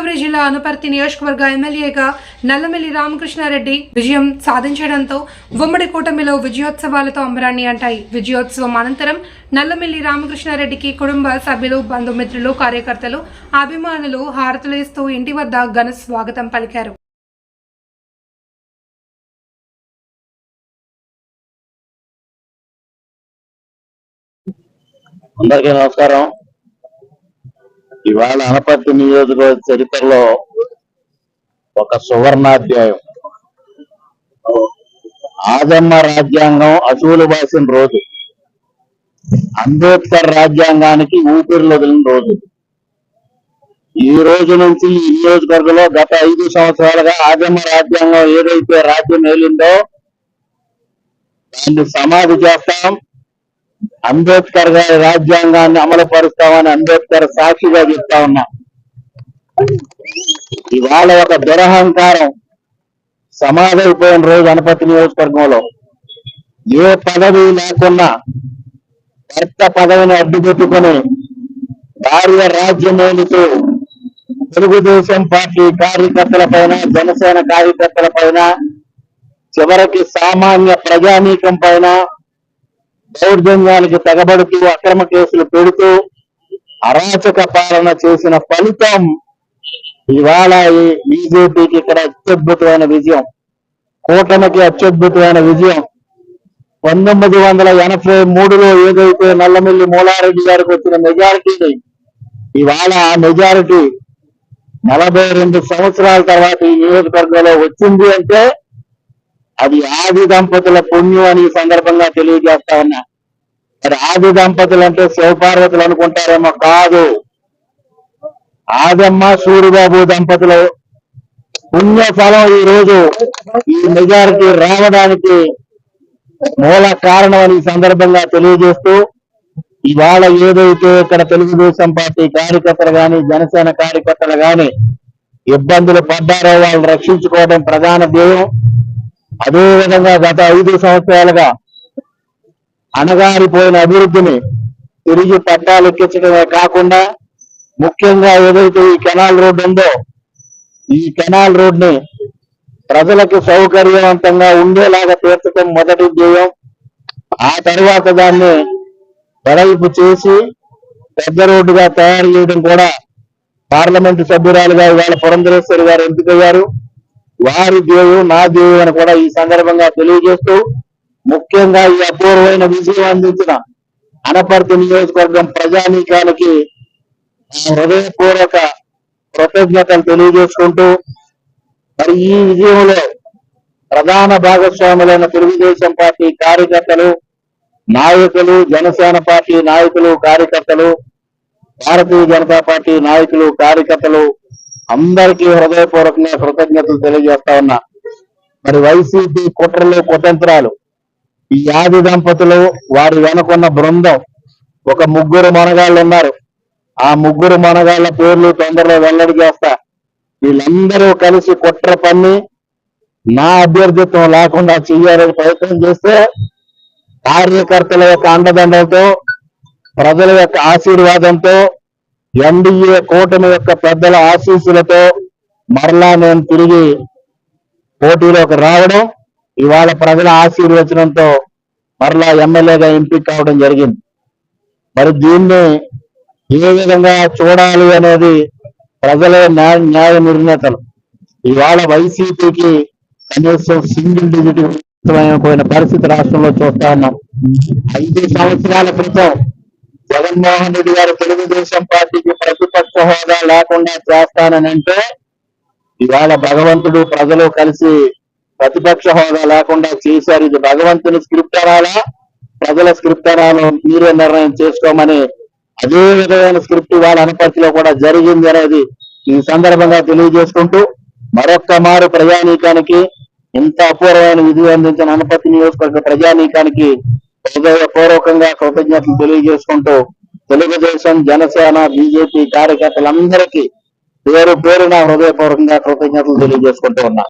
గోదావరి జిల్లా అనుపర్తి నియోజకవర్గ ఎమ్మెల్యేగా నల్లమిల్లి రామకృష్ణారెడ్డి విజయం సాధించడంతో ఉమ్మడి కూటమిలో విజయోత్సవాలతో అంబరాన్ని అంటాయి. విజయోత్సవం అనంతరం నల్లమిల్లి రామకృష్ణారెడ్డికి కుటుంబ సభ్యులు బంధుమిత్రులు కార్యకర్తలు అభిమానులు హారతులు ఇస్తూ ఇంటి వద్ద ఘన స్వాగతం పలికారు. అందరికీ నమస్కారం. ఇవాళ అనపర్తి నియోజకవర్గ చరిత్రలో ఒక సువర్ణాధ్యాయం. ఆదమ్మ రాజ్యాంగం అసూలు బాసిన రోజు. అంబేద్కర్ రాజ్యాంగానికి ఊపిరిలో వదిలిన రోజు. ఈ రోజు నుంచి ఈ నియోజకవర్గంలో గత ఐదు సంవత్సరాలుగా ఆదమ్మ రాజ్యాంగం ఏదైతే రాజ్యం ఏలిందో దాన్ని సమాధి చేస్తాం. అంబేద్కర్ గారి రాజ్యాంగాన్ని అమలు పరుస్తామని అంబేద్కర్ సాక్షిగా చెప్తా ఉన్నా. ఇవాళ ఒక దురహంకారం సమాధైపోయిన రోజు గణపతి నియోజకవర్గంలో. ఏ పదవి లేకున్నా భర్త పదవిని అడ్డుపెట్టుకుని భార్య రాజ్యమేలుతూ తెలుగుదేశం పార్టీ కార్యకర్తల పైన జనసేన కార్యకర్తల పైన చివరికి సామాన్య ప్రజానీకం పైన దౌర్జన్యానికి తెగబడుతూ అక్రమ కేసులు పెడుతూ అరాచక పాలన చేసిన ఫలితం ఇవాళ ఈ బీజేపీకి ఇక్కడ అత్యద్భుతమైన విజయం. కూటమికి అత్యద్భుతమైన విజయం. పంతొమ్మిది వందల ఎనభై మూడులో ఏదైతే నల్లమిల్లి మూలారెడ్డి గారికి వచ్చిన మెజారిటీని ఇవాళ ఆ మెజారిటీ నలభై రెండు సంవత్సరాల తర్వాత ఈ నియోజకవర్గంలో వచ్చింది అంటే అది ఆది దంపతుల పుణ్యం అని ఈ సందర్భంగా తెలియజేస్తా ఉన్నా. మరి ఆది దంపతులు అంటే శివపార్వతులు అనుకుంటారేమో కాదు. ఆదమ్మ సూరిబాబు దంపతులు పుణ్య ఫలం ఈ రోజు ఈ మెజారిటీ రావడానికి మూల కారణం అని సందర్భంగా తెలియజేస్తూ ఇవాళ ఏదైతే ఇక్కడ తెలుగుదేశం పార్టీ కార్యకర్తలు గాని జనసేన కార్యకర్తలు గాని ఇబ్బందులు పడ్డారో వాళ్ళు రక్షించుకోవడం ప్రధాన ధ్యేయం. అదే విధంగా గత ఐదు సంవత్సరాలుగా అణగారిపోయిన అభివృద్ధిని తిరిగి పట్టాలు ఎక్కించడమే కాకుండా ముఖ్యంగా ఏదైతే ఈ కెనాల్ రోడ్డు ఉందో ఈ కెనాల్ రోడ్ని ప్రజలకు సౌకర్యవంతంగా ఉండేలాగా తీర్చడం మొదటి ధ్యేయం. ఆ తర్వాత దాన్ని వెడల్పు చేసి పెద్ద రోడ్డుగా తయారు చేయడం కూడా పార్లమెంటు సభ్యురాలుగా ఇవాళ పురంధరేశ్వరి గారు ఎంపికయ్యారు వారి దేవుడు నా దేవుడు అని కూడా ఈ సందర్భంగా తెలియజేస్తూ ముఖ్యంగా ఈ అపూర్వమైన విజయం అందించిన అనపర్తి నియోజకవర్గం ప్రజానీకానికి హృదయపూర్వక కృతజ్ఞతలు తెలియజేసుకుంటూ మరి ఈ విజయంలో ప్రధాన భాగస్వాములైన తెలుగుదేశం పార్టీ కార్యకర్తలు నాయకులు జనసేన పార్టీ నాయకులు కార్యకర్తలు భారతీయ జనతా పార్టీ నాయకులు కార్యకర్తలు అందరికీ హృదయపూర్వకంగా కృతజ్ఞతలు తెలియజేస్తా ఉన్నా. మరి వైసీపీ కుట్రలు కుతంత్రాలు ఈ యాది దంపతులు వారి వెనకున్న బృందం ఒక ముగ్గురు మనగాళ్ళు ఉన్నారు. ఆ ముగ్గురు మనగాళ్ళ పేర్లు తొందరలో వెల్లడి చేస్తా. వీళ్ళందరూ కలిసి కుట్ర పన్ని నా అభ్యర్థిత్వం లేకుండా చెయ్యాలని ప్రయత్నం చేస్తే కార్యకర్తల యొక్క అండదండలతో ప్రజల యొక్క ఆశీర్వాదంతో ఎన్డీఏ కూటమి యొక్క పెద్దల ఆశీస్సులతో మరలా నేను తిరిగి పోటీలోకి రావడం ఇవాళ ప్రజల ఆశీర్వచనంతో మరలా ఎమ్మెల్యేగా ఎంపిక కావడం జరిగింది. మరి దీన్ని ఏ విధంగా చూడాలి అనేది ప్రజలే న్యాయ న్యాయ నిర్ణేతలు. ఇవాళ వైసీపీకి కనీసం సింగిల్ డిజిట్ పోయిన పరిస్థితి రాష్ట్రంలో చూస్తా ఉన్నాం. ఐదు సంవత్సరాల క్రితం జగన్మోహన్ రెడ్డి గారు తెలుగుదేశం పార్టీకి ప్రతిపక్ష హోదా లేకుండా చేస్తానంటే ఇవాళ భగవంతుడు ప్రజలు కలిసి ప్రతిపక్ష హోదా లేకుండా చేశారు. ఇది భగవంతుని స్క్రిప్ట్ అనాలా? ప్రజల స్క్రిప్ట్ అనాలో మీరే నిర్ణయం చేసుకోమని అదే విధమైన స్క్రిప్ట్ ఇవాళ అనపర్తిలో కూడా జరిగింది అనేది ఈ సందర్భంగా తెలియజేసుకుంటూ మరొక్క మారు ప్రజానీకానికి ఇంత అపూర్వమైన విధి అందించిన అనుపతి నియోజకవర్గ ప్రజానీకానికి హృదయపూర్వకంగా కృతజ్ఞతలు తెలియజేసుకుంటూ తెలుగుదేశం జనసేన బీజేపీ కార్యకర్తలందరికీ పేరు పేరున హృదయపూర్వకంగా కృతజ్ఞతలు తెలియజేసుకుంటూ ఉన్నా